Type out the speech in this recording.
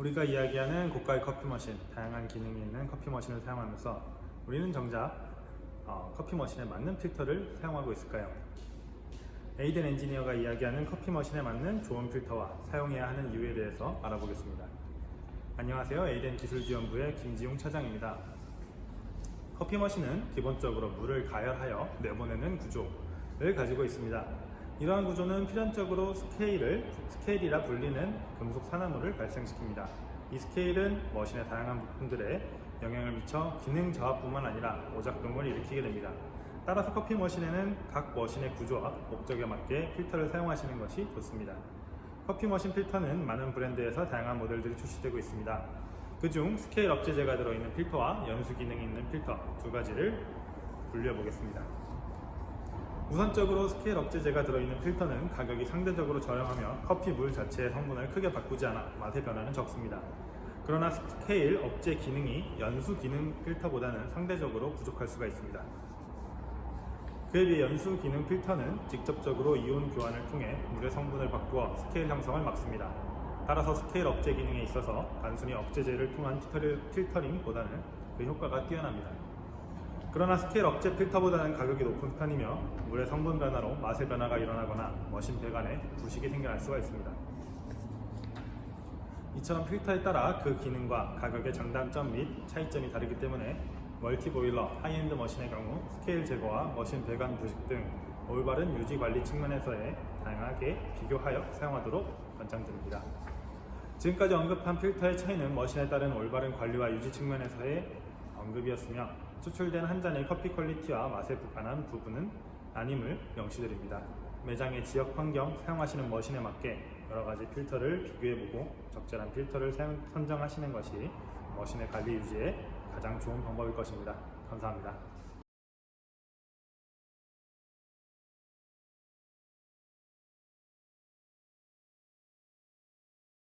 우리가 이야기하는 고가의 커피 머신, 다양한 기능이 있는 커피 머신을 사용하면서 우리는 정작 어, 커피 머신에 맞는 필터를 사용하고 있을까요? 에이든 엔지니어가 이야기하는 커피 머신에 맞는 좋은 필터와 사용해야 하는 이유에 대해서 알아보겠습니다. 안녕하세요. 에이든 기술지원부의 김지용 차장입니다. 커피 머신은 기본적으로 물을 가열하여 내보내는 구조를 가지고 있습니다. 이러한 구조는 필연적으로 스케일을 스케일이라 불리는 금속 산화물을 발생시킵니다. 이 스케일은 머신의 다양한 부품들에 영향을 미쳐 기능 저하뿐만 아니라 오작동을 일으키게 됩니다. 따라서 커피 머신에는 각 머신의 구조와 목적에 맞게 필터를 사용하시는 것이 좋습니다. 커피 머신 필터는 많은 브랜드에서 다양한 모델들이 출시되고 있습니다. 그중 스케일 억제제가 들어있는 필터와 연수 기능이 있는 필터 두 가지를 분류해 보겠습니다. 우선적으로 스케일 억제제가 들어있는 필터는 가격이 상대적으로 저렴하며 커피 물 자체의 성분을 크게 바꾸지 않아 맛의 변화는 적습니다. 그러나 스케일 억제 기능이 연수 기능 필터보다는 상대적으로 부족할 수가 있습니다. 그에 비해 연수 기능 필터는 직접적으로 이온 교환을 통해 물의 성분을 바꾸어 스케일 형성을 막습니다. 따라서 스케일 억제 기능에 있어서 단순히 억제제를 통한 필터링- 필터링보다는 그 효과가 뛰어납니다. 그러나 스케일 억제 필터보다는 가격이 높은 편이며 물의 성분 변화로 맛의 변화가 일어나거나 머신 배관에 부식이 생겨날 수가 있습니다. 이처럼 필터에 따라 그 기능과 가격의 장단점 및 차이점이 다르기 때문에 멀티 보일러, 하이엔드 머신의 경우 스케일 제거와 머신 배관 부식 등 올바른 유지 관리 측면에서의 다양하게 비교하여 사용하도록 권장드립니다. 지금까지 언급한 필터의 차이는 머신에 따른 올바른 관리와 유지 측면에서의 언급이었으며 추출된 한 잔의 커피 퀄리티와 맛에 관한 부분은 아님을 명시드립니다. 매장의 지역 환경, 사용하시는 머신에 맞게 여러 가지 필터를 비교해보고 적절한 필터를 선정하시는 것이 머신의 관리 유지에 가장 좋은 방법일 것입니다. 감사합니다.